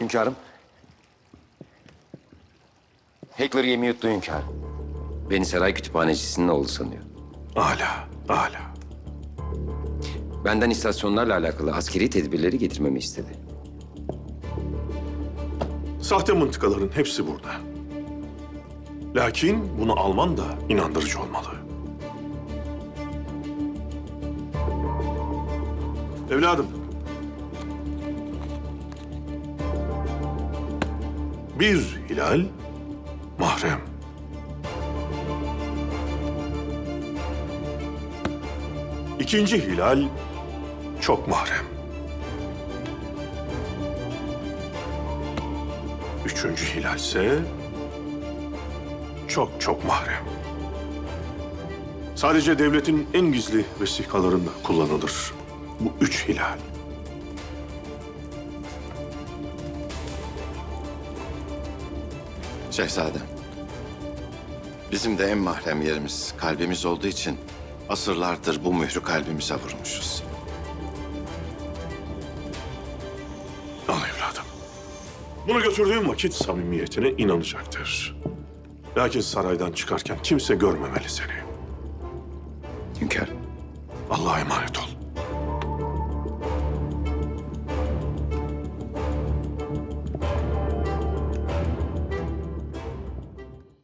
Hünkârım. Hackler yemi yuttu hünkârım. Beni saray kütüphanecisinin oğlu sanıyor. Hala, hala. Benden istasyonlarla alakalı askeri tedbirleri getirmemi istedi. Sahte mıntıkaların hepsi burada. Lakin bunu alman da inandırıcı olmalı. Evladım. Bir hilal mahrem. İkinci hilal çok mahrem. Üçüncü hilalse çok çok mahrem. Sadece devletin en gizli vesikalarında kullanılır bu üç hilal. Şehzadem. Bizim de en mahrem yerimiz kalbimiz olduğu için asırlardır bu mührü kalbimize vurmuşuz. Al evladım. Bunu götürdüğüm vakit samimiyetine inanacaktır. Lakin saraydan çıkarken kimse görmemeli seni. Hünkârım. Allah'a emanet ol.